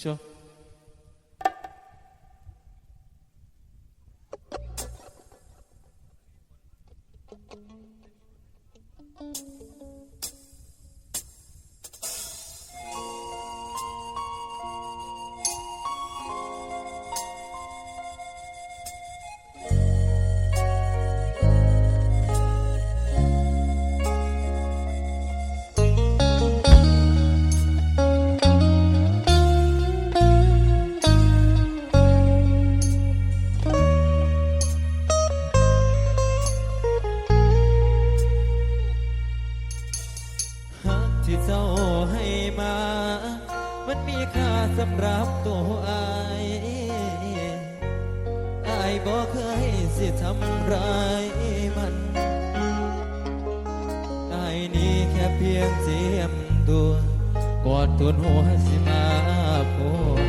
ชั บอกเคยสิทำร้ายมันอายนี้แค่เพียงเจียมตัว กอดทุนหัวสิมาพูด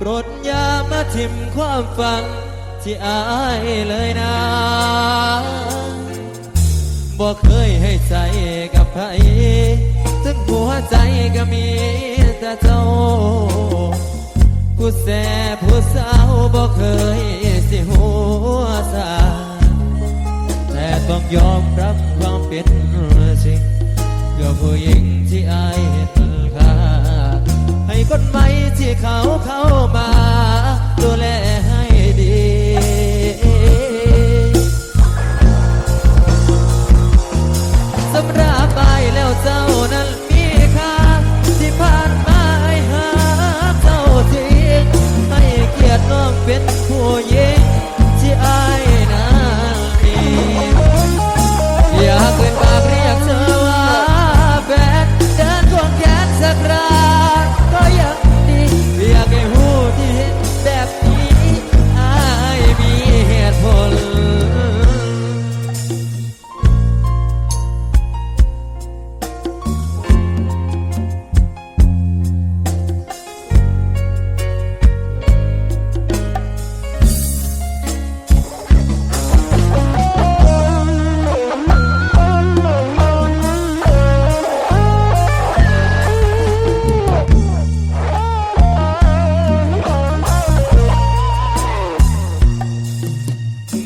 ปรดยามาทิมความฝังที่อายเลยนะบอกเคยให้ใจกับใครถึงหัวใจก็มีแต่เจ้า ผู้แส่ผู้สาวบอกเคย สิหัวสาแต่ต้องยอมรับความเป็นจริงเพื่อผู้หญิงที่อายเห็นค่าให้คนใหม่ที่เขาเข้ามาดูแลให้ดีสำหรับไปแล้วเจ้านั้นมีค่าที่ผ่านมาให้หาเจ้าจริงให้เกียรติน้องเป็น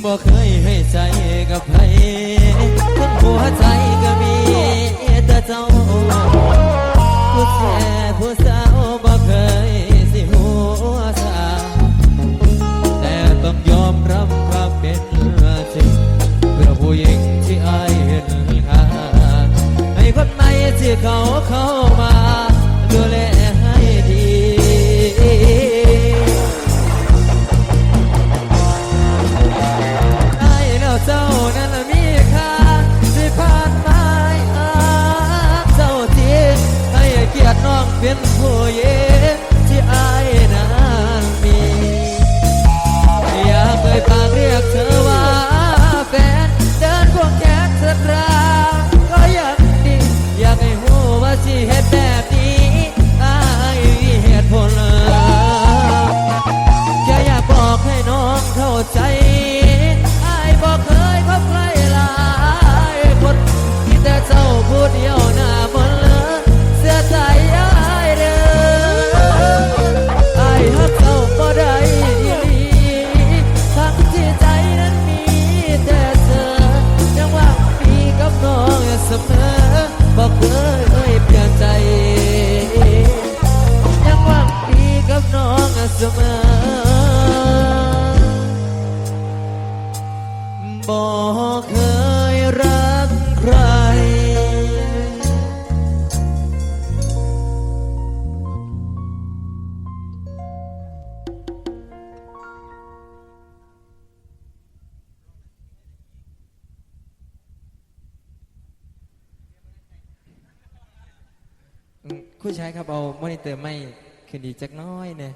บ่เคยให้ใจกับใครทั้งหัวใจก็มีแต่เจ้าผู้แก่ผู้สาวบ่เคยสิหัวสาแต่ต้องยอมรับความเป็นจริงเพื่อผู้หญิงที่อายเห็นค่าให้คนใหม่ที่เขาเข้ามาดูแล อ คุณชายครับเอามอนิเตอร์ไม่ขึ้นดีจักน้อยเนี่ย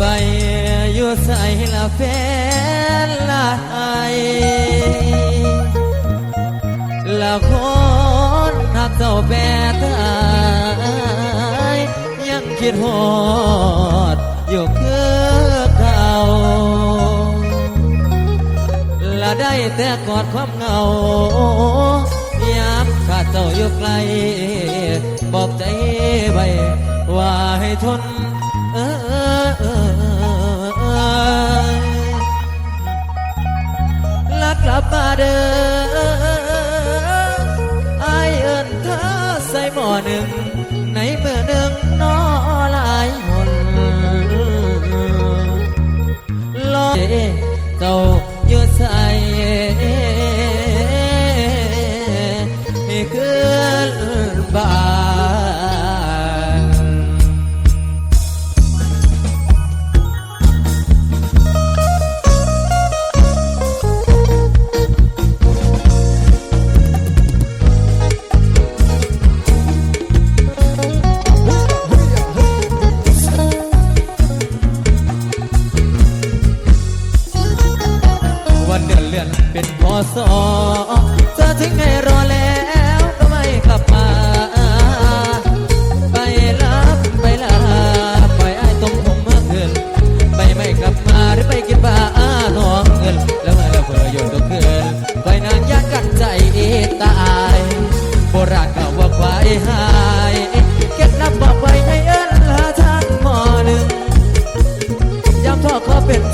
ไปอยู่ใส่ละแฟนละไอละคนหักเจ้าแปดตายยังคิดหอดอยู่คือเก่าละได้แต่กอดความเหงายามขาดเจ้าอยู่ไกลบอกใจไว้ว่าให้ทน เด้อไอเอิญเธอใส่หม้อหนึ่ง ในเมื่อหนึ่งนอหลายหนลอยเจ้าอยู่ใส่คืนบ้า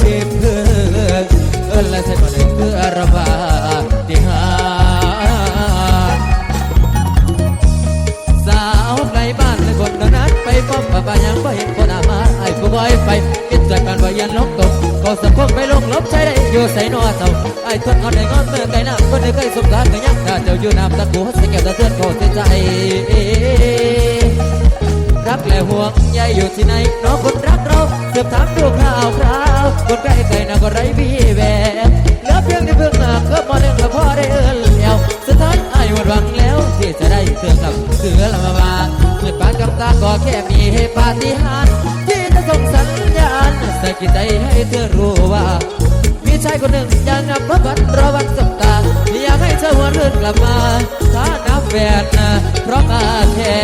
เป็นทีมเพื่อนเอินและใช้ก่อนหนึ่งเพื่อระบาดที่หาสาวไกลบ้านเลยคนนั้นไปป้อมป่าป่ายังบ่เห็นคนอามาไอ้ผู้บอยไปคิดจากการบ่ยันลงตกก็สังคมไปลงลบใช้ได้อยู่ใส่นอเจ้าไอ้ทนเอาได้งอนเมื่อไกลน้ำคนได้เคยสมการก็ยังถ้าเจ้าอยู่น้ำตะกูใส่แก้วตะเตือนโคตรใจ รักและห่วงใยอยู่ที่ไหนน้องคนรักเราเสือบถามดูคราวคราวคนใกล้ไกลน่ะก็ไร้วี่แววเหลือเพียงที่เพิ่องมาก็มอหนึ่งแล้วพอได้เอินแล้วสุดท้ายไอ้หมดหวังแล้วที่จะได้เตือนกับเสือละมาบางเงินปานกับตาก็แค่มีให้ปาฏิหาริย์ที่จะส่งสัญญาณใส่กิจใจให้เธอรู้ว่ามีชายคนหนึ่งยังนับพระบันรอวันสบตาอยากให้เธอหวนเรื่อนกลับมาถ้านับแฟนนะเพราะอาแค่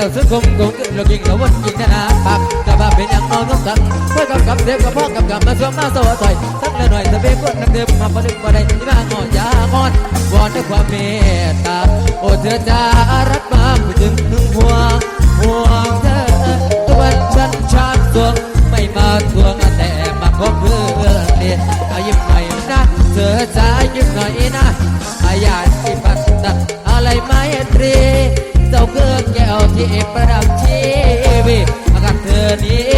ดียวซึ้งคมคงเรากินเราวันกินนะปากกะบาเป็นอย่างนอนต้องสั่งเพื่อกับกับเด็กกับพ่อกับกับมาสวมมาสวถอยทั้งละหน่อยตะเบกคนนักเดิมมาประดึกประเดี๋ที่มางอนยางอนวอนด้วยความเมตตาโอ้เธอจะรักมาผู้ถึงหึงห่วงห่วงเธอตัวฉันชาติสวงไม่มาทวงแต่มาขอเพื่อนเรียอายิ้มใหม่นะเธอจะยิ้มหน่อยนะอาญาที่ปัสตะอะไรไม่ตรีเที่ประดับชีวิตกับเธอนี้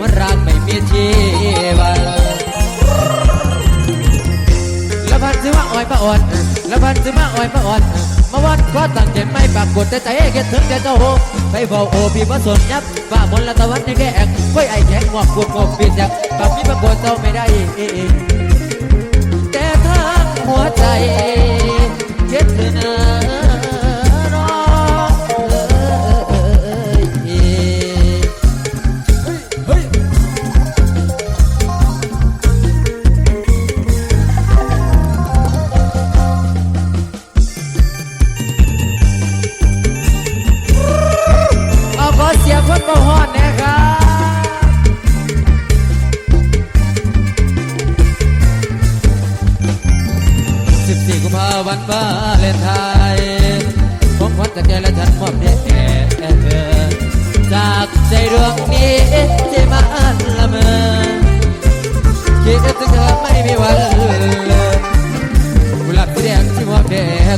มันรักไม่มีชีวันล้วพันซื้อมาอ้อยมาอ่อนล้วพันซื้อมาอ้อยมาอ่อนมาวันก็ตั้งใจไม่ปรากฏแต่ใจเก็ดถึงใจเจ้าโหไปเฝ้าโอพี่ผสมยับฝ่ามนละตะวันในแดงไว้ไอแข็งงอกกวกงอกปีจากปากพี่ปรากฏเจ้าไม่ได้แต่ทางหัวใจเก็ดเธอเนอ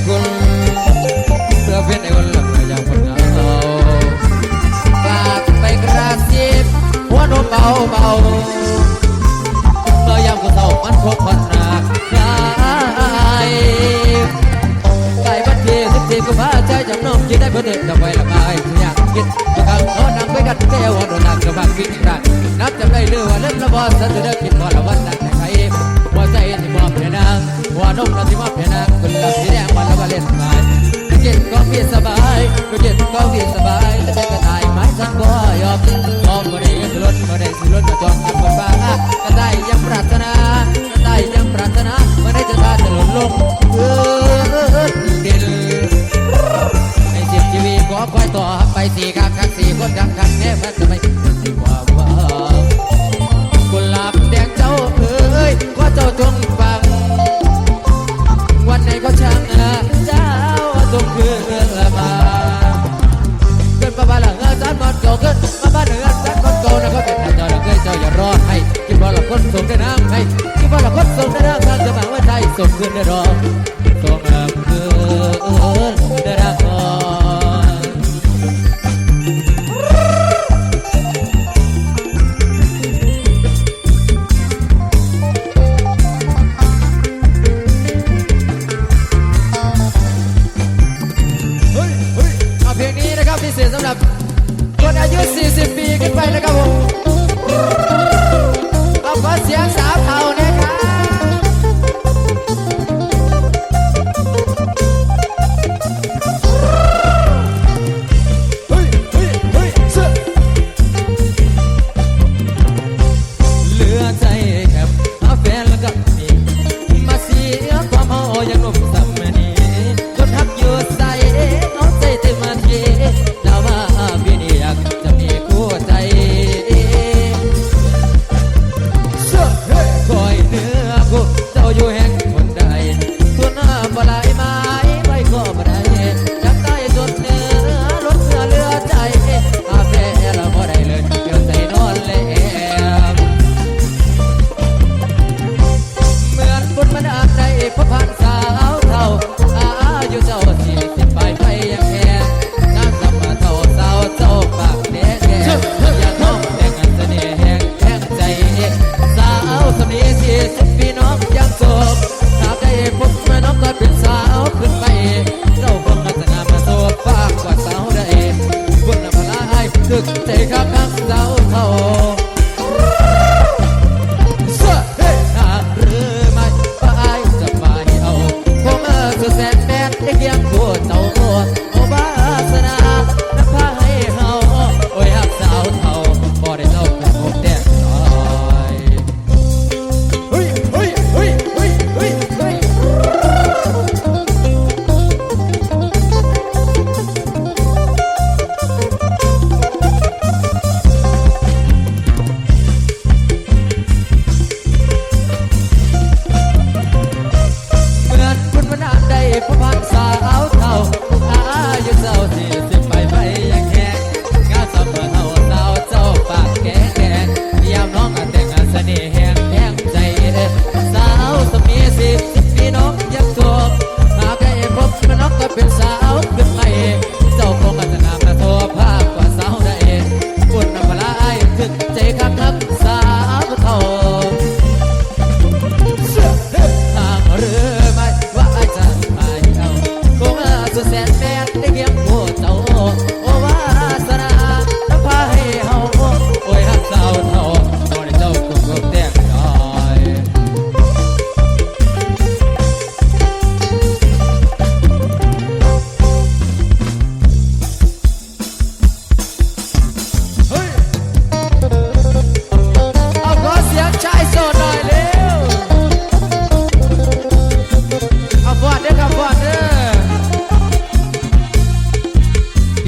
คุณเพื่อเพื่อนในวันหลังอย่างคนเหงาฝากไปกระซิบหัวนมเบาเบาเมื่อยามกูเศร้ามันพบพันหนักกายใกล้วันที่สิบสี่กุมภาใจจำนองคิดได้เพื่อเดินจะไปละกายอยากคิดทุกครั้งเขานั่งไปกันแก้วโดนหนักกระบากวิ่งรักนับจำได้เรื่องว่าเล่นละบอสันจะได้คิดพอละวันนั้นใครหัวใจที่มอบให้นางหัวนมเราที่มอบให้นางกุหลาบสีแดง วันละวันเล่นงานก็เจ็ดก็มีสบายก็เจ็ดก็มีสบายแต่ก็ตายไม้ฉันก็ยอมมองบ่ได้สิรถบ่ได้สิรถมาจองกับคนบ้าก็ได้ยังปรารถนาก็ได้ยังปรารถนาเมื่อได้จะตาจะหล่นลงเออดินในสิบชีวิตขอคอยต่อไปสี่ครั้งครั้งสี่คนครั้งครั้งแน่มันจะไม่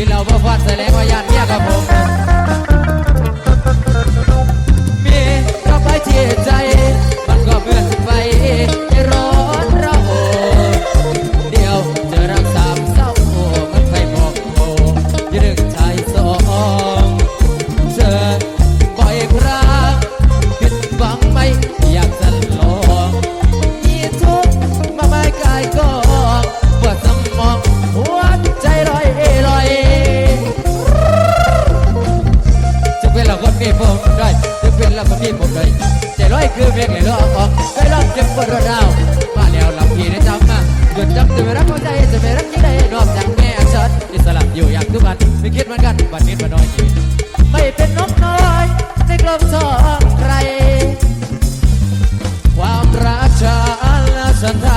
ที่เรล้าบ่ฟอดใส่แล้วก็ยานเมียกับผมมีก็ไปเจียใจ Santa